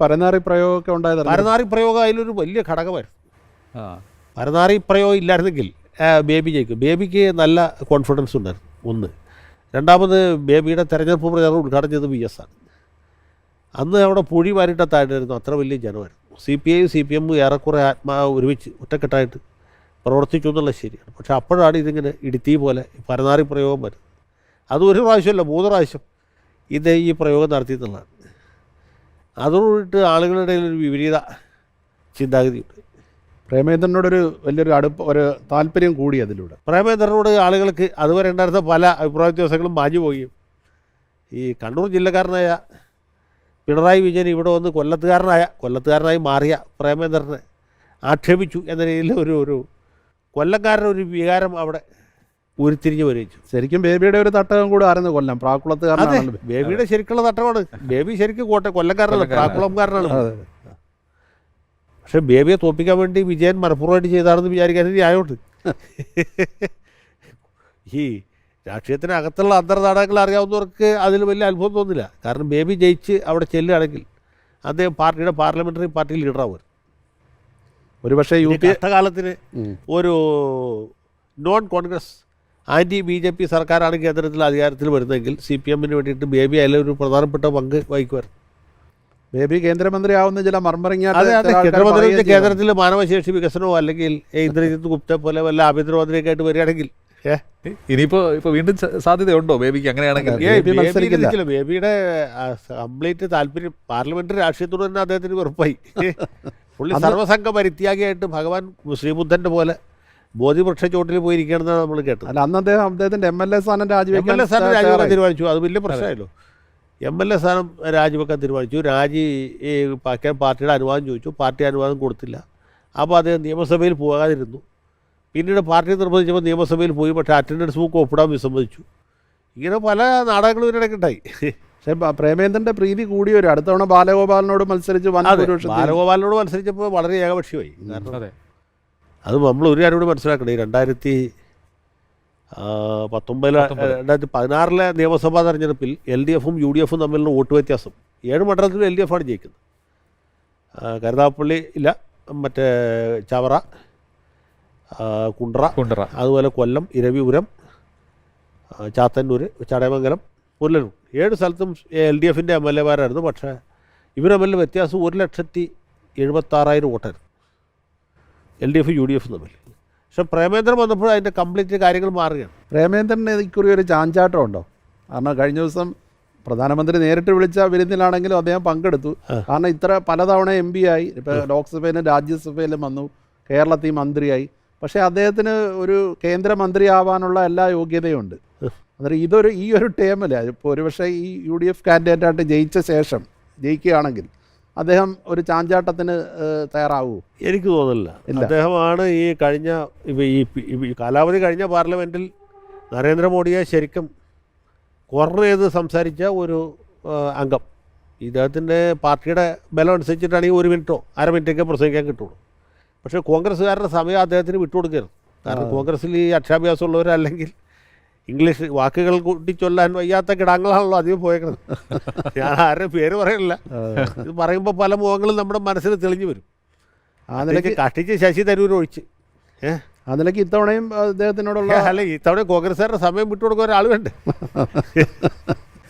പരനാറി പ്രയോഗമൊക്കെ ഉണ്ടായത് പരനാറി പ്രയോഗം അതിലൊരു വലിയ ഘടകമായിരുന്നു. ആ. പരനാറി പ്രയോഗം ഇല്ലായിരുന്നെങ്കിൽ ബേബി ജയിക്കും. ബേബിക്ക് നല്ല കോൺഫിഡൻസ് ഉണ്ടായിരുന്നു ഒന്ന്. രണ്ടാമത് ബേബിയുടെ തെരഞ്ഞെടുപ്പ് പ്രചാരണം ഉദ്ഘാടനം ചെയ്തത് വി എസ് ആണ്. അന്ന് അവിടെ പുഴി വാരിട്ട താഴായിരുന്നു അത്ര വലിയ ജനമായിരുന്നു. സി പി ഐയും സി പി എമ്മും ഏറെക്കുറെ ആത്മാ ഒരുമിച്ച് ഒറ്റക്കെട്ടായിട്ട് പ്രവർത്തിച്ചു എന്നുള്ളത് ശരിയാണ്. പക്ഷേ അപ്പോഴാണ് ഇതിങ്ങനെ ഇടുത്തി പോലെ പരനാറി പ്രയോഗം വരുന്നത്. അത് ഒരു പ്രാവശ്യമല്ല മൂന്ന് പ്രാവശ്യം ഇത് ഈ പ്രയോഗം നടത്തി എന്നുള്ളതാണ് അതോടിട്ട് ആളുകളുടെ ഒരു വിപരീത ചിന്താഗതിയുണ്ട്. പ്രേമേന്ദ്രനോടൊരു വലിയൊരു അടുപ്പ് ഒരു താല്പര്യം കൂടി അതിലൂടെ. പ്രേമേന്ദ്രനോട് ആളുകൾക്ക് അതുവരെ ഉണ്ടായിരുന്ന പല അഭിപ്രായ വ്യത്യാസങ്ങളും മാഞ്ഞു പോവുകയും ഈ കണ്ണൂർ ജില്ലക്കാരനായ പിണറായി വിജയൻ ഇവിടെ വന്ന് കൊല്ലത്തുകാരനായ കൊല്ലത്തുകാരനായി മാറിയ പ്രേമേന്ദ്രനെ ആക്ഷേപിച്ചു എന്ന രീതിയിൽ ഒരു ഒരു കൊല്ലക്കാരൻ ഒരു വികാരം അവിടെ ഉരുത്തിരിഞ്ഞ് വരിച്ചു ശരിക്കും ബേബിയുടെ ഒരു തട്ടകം കൂടെ ആയിരുന്നു കൊല്ലം. പ്രാക്കുളത്തുകാരനാണ് ബേബിയുടെ ശരിക്കുള്ള തട്ടമാണ് ബേബി ശരിക്കും കോട്ട കൊല്ലക്കാരനല്ല പ്രാക്കുളംകാരനാണ്. പക്ഷെ ബേബിയെ തോപ്പിക്കാൻ വേണ്ടി വിജയൻ മനഃപൂർവമായിട്ട് ചെയ്താണെന്ന് വിചാരിക്കാൻ ന്യായമുണ്ട് ഈ രാഷ്ട്രീയത്തിനകത്തുള്ള അന്തർനാടകങ്ങൾ അറിയാവുന്നവർക്ക് അതിൽ വലിയ അത്ഭുതം തോന്നില്ല. കാരണം ബേബി ജയിച്ച് അവിടെ ചെല്ലുകയാണെങ്കിൽ അദ്ദേഹം പാർട്ടിയുടെ പാർലമെന്ററി പാർട്ടി ലീഡറാവും. ഒരുപക്ഷെ യു പി കാലത്തിന് ഒരു non Congress anti B J P സർക്കാരാണ് കേന്ദ്രത്തിൽ അധികാരത്തിൽ വരുന്നതെങ്കിൽ സി പി എമ്മിന് വേണ്ടിയിട്ട് ബേബി അതിലൊരു പ്രധാനപ്പെട്ട പങ്ക് വഹിക്കുമായിരുന്നു. ബേബി കേന്ദ്രമന്ത്രി ആവുന്ന ചില മർമ്മറിങ്ങാട്ട് അതെ അതെ. കേന്ദ്രമന്ത്രി കേന്ദ്രത്തിൽ മാനവശേഷി വികസനമോ അല്ലെങ്കിൽ ഇന്ദ്രജിത്ത് ഗുപ്ത പോലെ വല്ല ആഭ്യന്തരമന്ത്രിയൊക്കെ ആയിട്ട് വരികയാണെങ്കിൽ ഇനിയിപ്പോ ഇപ്പൊ വീണ്ടും സാധ്യതയുണ്ടോ ബേബിക്ക് അങ്ങനെയാണെങ്കിൽ. ബേബിയുടെ കംപ്ലീറ്റ് താല്പര്യം പാർലമെന്ററി രാഷ്ട്രീയത്തോട് തന്നെ അദ്ദേഹത്തിന് ഉറപ്പായി പുള്ളി സർവസംഘ സർവസംഘ പരിത്യാഗിയായിട്ട് ഭഗവാൻ ശ്രീബുദ്ധന്റെ പോലെ ബോധിവൃക്ഷ ചോട്ടിൽ പോയിരിക്കണമെന്നാണ് നമ്മൾ കേട്ടത്. അല്ല അന്ന് അദ്ദേഹം അദ്ദേഹത്തിന്റെ എം എൽ എ സ്ഥാനം എം രാജിവെക്കാൻ എൽ എ സ്ഥാനം രാജിവെക്കാൻ തീരുമാനിച്ചു. അത് വലിയ പ്രശ്നമായല്ലോ. എം എൽ എ സ്ഥാനം രാജിവെക്കാൻ തീരുമാനിച്ചു. രാജി ഈ പാർട്ടി- പാർട്ടിയുടെ അനുവാദം ചോദിച്ചു. പാർട്ടി അനുവാദം കൊടുത്തില്ല. അപ്പോൾ അദ്ദേഹം നിയമസഭയിൽ പോകാതിരുന്നു. പിന്നീട് പാർട്ടി നിർബന്ധിച്ചപ്പോൾ നിയമസഭയിൽ പോയി. പക്ഷേ അറ്റൻഡൻസ് ബുക്ക് ഒപ്പിടാൻ വിസമ്മതിച്ചു. ഇങ്ങനെ പല നാടകങ്ങളും ഇതിനിടയ്ക്കുണ്ടായി പക്ഷേ പ്രേമേന്ദ്രന്റെ പ്രേമേന്ദ്രന്റെ പ്രീതി കൂടി ഒരു അടുത്തവണ ബാലഗോപാലിനോട് മത്സരിച്ച് അതെ ബാലഗോപാലിനോട് മത്സരിച്ചപ്പോൾ വളരെ ഏകപക്ഷീയമായി. കാരണം അതെ നമ്മൾ ഒരു കാര്യം കൂടി മനസ്സിലാക്കണം. ഈ രണ്ടായിരത്തി പത്തൊമ്പതിലെ രണ്ടായിരത്തി പതിനാറിലെ നിയമസഭാ തെരഞ്ഞെടുപ്പിൽ എൽ ഡി എഫും യു ഡി എഫും തമ്മിലുള്ള വോട്ട് വ്യത്യാസം. ഏഴ് മണ്ഡലത്തിലും എൽ ഡി എഫാണ് ജയിക്കുന്നത്. കരുതാപ്പള്ളി ഇല്ല മറ്റേ ചവറ കുണ്ട്ര കുണ്ട്ര. അതുപോലെ കൊല്ലം ഇരവിപുരം ചാത്തന്നൂർ ചടയമംഗലം പുല്ലൂർ ഏഴ് സ്ഥലത്തും എൽ ഡി എഫിന്റെ എം എൽ എമാരായിരുന്നു പക്ഷേ ഇവർ തമ്മിൽ വ്യത്യാസം ഒരു ലക്ഷത്തി എഴുപത്താറായിരം വോട്ടായിരുന്നു. L D F U D F തമ്മിൽ. പക്ഷെ പ്രേമേന്ദ്രൻ വന്നപ്പോൾ അതിന്റെ കംപ്ലീറ്റ് കാര്യങ്ങൾ മാറുകയാണ്. പ്രേമേന്ദ്രന് ഇക്കുറി ഒരു ചാഞ്ചാട്ടം ഉണ്ടോ കാരണം കഴിഞ്ഞ ദിവസം പ്രധാനമന്ത്രി നേരിട്ട് വിളിച്ച വിരുന്നിലാണെങ്കിലും അദ്ദേഹം പങ്കെടുത്തു. കാരണം ഇത്ര പലതവണ എം പി ആയി. ഇപ്പോൾ ലോക്സഭയിലും രാജ്യസഭയിലും വന്നു. കേരളത്തിൽ മന്ത്രിയായി. പക്ഷേ അദ്ദേഹത്തിന് ഒരു കേന്ദ്രമന്ത്രി ആവാനുള്ള എല്ലാ യോഗ്യതയുമുണ്ട് അന്നേരം ഇതൊരു ഈ ഒരു ടേമില്ല? ഇപ്പോൾ ഒരുപക്ഷെ ഈ യു ഡി എഫ് കാൻഡിഡേറ്റായിട്ട് ജയിച്ച ശേഷം ജയിക്കുകയാണെങ്കിൽ അദ്ദേഹം ഒരു ചാഞ്ചാട്ടത്തിന് തയ്യാറാവൂ? എനിക്ക് തോന്നുന്നില്ല. അദ്ദേഹമാണ് ഈ കഴിഞ്ഞ ഈ കാലാവധി കഴിഞ്ഞ പാർലമെന്റിൽ നരേന്ദ്രമോദിയെ ശരിക്കും കോർണർ ചെയ്ത് സംസാരിച്ച ഒരു അംഗം. ഇദ്ദേഹത്തിന്റെ പാർട്ടിയുടെ ബലം അനുസരിച്ചിട്ടാണെങ്കിൽ ഒരു മിനിറ്റോ അര മിനിറ്റൊക്കെ പ്രസംഗിക്കാൻ കിട്ടുള്ളൂ. പക്ഷേ കോൺഗ്രസ്സുകാരുടെ സമയം അദ്ദേഹത്തിന് വിട്ടുകൊടുക്കരുത്. കാരണം കോൺഗ്രസ്സിൽ ഈ അക്ഷാഭ്യാസമുള്ളവർ അല്ലെങ്കിൽ ഇംഗ്ലീഷ് വാക്കുകൾ കൂട്ടി ചൊല്ലാൻ വയ്യാത്ത കിടാങ്ങളാണല്ലോ അധികം പോയേക്കുന്നത്. ഞാൻ ആരുടെ പേര് പറയണില്ല. ഇത് പറയുമ്പോൾ പല മുഖങ്ങളും നമ്മുടെ മനസ്സിൽ തെളിഞ്ഞു വരും. ആ നിലയ്ക്ക് കഷ്ടിച്ച് ശശി തരൂർ ഒഴിച്ച്. ഏഹ് ആ നിലയ്ക്ക് ഇത്തവണയും അദ്ദേഹത്തിനോടുള്ള അല്ല ഇത്തവണ കോൺഗ്രസ്സുകാരുടെ സമയം വിട്ടുകൊടുക്കാൻ ഒരാൾ വേണ്ടേ